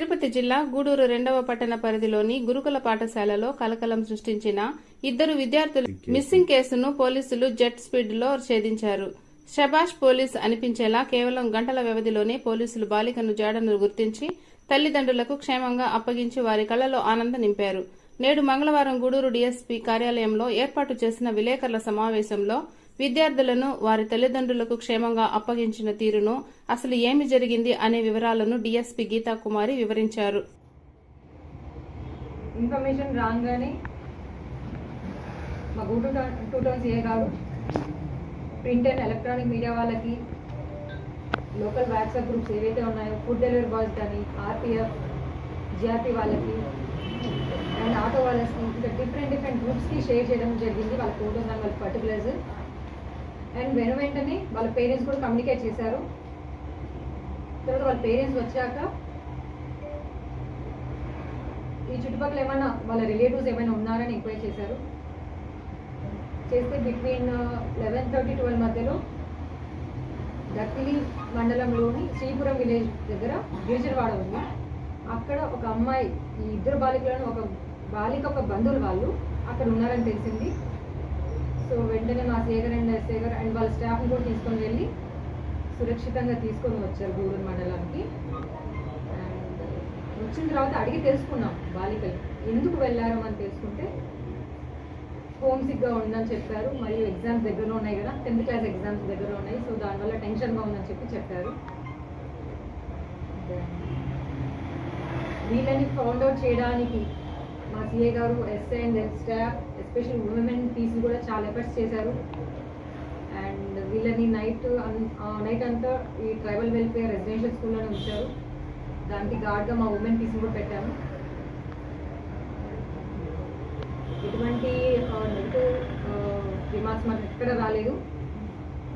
తిరుపతి జిల్లా గూడూరు రెండవ పట్టణ పరిధిలోని గురుకుల పాఠశాలలో కలకలం సృష్టించిన ఇద్దరు విద్యార్థులు మిస్సింగ్ కేసును పోలీసులు జెట్ స్పీడ్లో ఛేదించారు. షబాష్ పోలీస్ అనిపించేలా కేవలం గంటల వ్యవధిలోనే పోలీసులు బాలికను జాడను గుర్తించి తల్లిదండ్రులకు క్షేమంగా అప్పగించి వారి కళ్ళలో ఆనందం నింపారు. నేడు మంగళవారం గూడూరు డీఎస్పీ కార్యాలయంలో ఏర్పాటు చేసిన విలేకరుల సమావేశంలో విద్యార్థులను వారి తల్లిదండ్రులకు క్షేమంగా అప్పగించిన తీరును అసలు ఏమి జరిగింది అనే వివరాలను డీఎస్పీ గీతా కుమారి వివరించారు. ఇన్ఫర్మేషన్ రాగానే మా గూటూ టూ టౌన్ ఏ గారు ప్రింట్ అండ్ ఎలక్ట్రానిక్ మీడియా వాళ్ళకి లోకల్ వాట్సాప్ గ్రూప్స్ ఏవైతే ఉన్నాయో ఫుడ్ డెలివరీ బాయ్స్ కానీ ఆర్పిఎఫ్ జిఆర్పి వాళ్ళకి అండ్ ఆటో వాళ్ళకి ఇంకా డిఫరెంట్ డిఫరెంట్ గ్రూప్స్కి షేర్ చేయడం జరిగింది. వాళ్ళ ఫోటోస్ అండ్ వాళ్ళ పర్టికులర్స్ అండ్ వెను వెంటనే వాళ్ళ పేరెంట్స్ కూడా కమ్యూనికేట్ చేశారు. తర్వాత వాళ్ళ పేరెంట్స్ వచ్చాక ఈ చుట్టుపక్కల ఏమైనా వాళ్ళ రిలేటివ్స్ ఏమైనా ఉన్నారని ఎంక్వైరీ చేశారు. చేస్తే బిట్వీన్ లెవెన్ థర్టీ ట్వెల్వ్ మధ్యలో దక్కిలి మండలంలోని శ్రీపురం విలేజ్ దగ్గర గిరిజనవాడ ఉంది. అక్కడ ఒక అమ్మాయి ఈ ఇద్దరు బాలికలను ఒక బాలిక ఒక బంధువులు వాళ్ళు అక్కడ ఉన్నారని తెలిసింది. సో వెంటనే మా సేకరణ అండ్ సేగర్ అండ్ వాళ్ళ స్టాఫ్ని కూడా తీసుకొని వెళ్ళి సురక్షితంగా తీసుకొని వచ్చారు గూడూరు మండలానికి. అండ్ వచ్చిన తర్వాత అడిగి తెలుసుకున్నాం బాలికలు. ఎందుకు వెళ్ళారు అని తెలుసుకుంటే హోమ్ సిక్గా ఉందని చెప్పారు. మరియు ఎగ్జామ్స్ దగ్గరలో ఉన్నాయి కదా టెన్త్ క్లాస్ ఎగ్జామ్స్ దగ్గర ఉన్నాయి. సో దానివల్ల టెన్షన్గా ఉందని చెప్పి చెప్పారు. వీళ్ళని ఫౌండ్ అవుట్ చేయడానికి మా సిఏ గారు SI and staff special women PCs కూడా చాలా ఎఫర్ట్స్ చేశారు. అండ్ వీళ్ళని నైట్ నైట్ అంతా ఈ ట్రైబల్ వెల్ఫేర్ రెసిడెన్షియల్ స్కూల్లోనే ఉంచారు. దానికి గార్డ్గా మా ఉమెన్ పీస్ని కూడా పెట్టాము. ఎటువంటి నెగిటివ్ రిమార్క్స్ మనకు ఎక్కడ రాలేదు.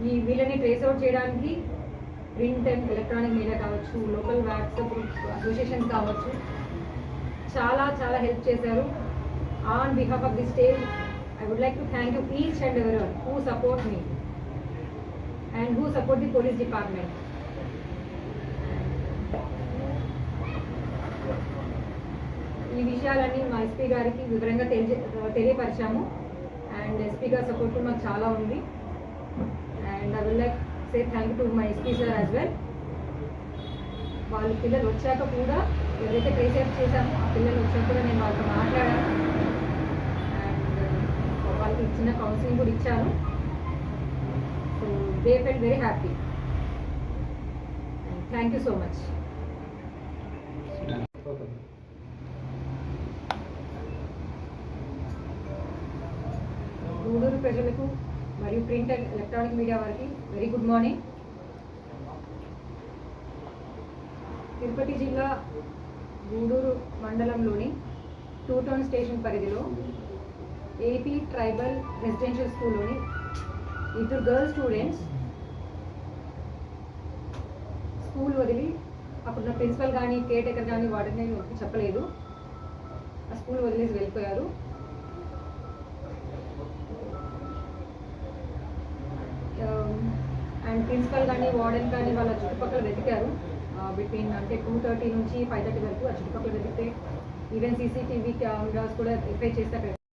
ఈ వీళ్ళని ట్రేస్ అవుట్ చేయడానికి ప్రింట్ అండ్ ఎలక్ట్రానిక్ మీడియా కావచ్చు లోకల్ వాట్సాప్ అసోసియేషన్ కావచ్చు చాలా చాలా హెల్ప్ చేశారు. On behalf of the state I would like to thank you each and every one who support me. And who support the police department ఈ విషయాలన్నీ మా SP గారికి వివరంగా తెలియ తెలియపరిచాము. అండ్ ఎస్పీ గారి సపోర్ట్ మాకు చాలా ఉంది. And I will like say thank to my SP sir as well వాళ్ళ పిల్లలు వచ్చాక కూడా ఎవరైతే ట్రేస్ చేశామో ఆ పిల్లలు వచ్చాక కూడా నేను వాళ్ళతో మాట్లాడాను. అండ్ వాళ్ళకి ఇచ్చిన కౌన్సిలింగ్ కూడా ఇచ్చాను. They felt very happy thank you so much Gudur ప్రజలకు మరియు ప్రింట్ అండ్ ఎలక్ట్రానిక్ మీడియా వారికి వెరీ గుడ్ మార్నింగ్ తిరుపతి జిల్లా గూడూరు మండలంలోని టూ టౌన్ స్టేషన్ పరిధిలో ఏపీ ట్రైబల్ రెసిడెన్షియల్ స్కూల్లోని ఇద్దరు గర్ల్స్ స్టూడెంట్స్ స్కూల్ వదిలి అప్పుడున్న ప్రిన్సిపల్ కానీ కేర్ టేకర్ కానీ వాటిని చెప్పలేదు. ఆ స్కూల్ వదిలేసి వెళ్ళిపోయారు. Um, అండ్ ప్రిన్సిపల్ కానీ వార్డెన్ కానీ వాళ్ళ చుట్టుపక్కల వెతికారు. బిట్వీన్ అంటే టూ థర్టీ నుంచి ఫైవ్ థర్టీ వరకు ఆ చుట్టుపక్కల వెతికితే ఈవెన్ సీసీటీవీ కెమెరాస్ కూడా రిపేర్ చేస్తే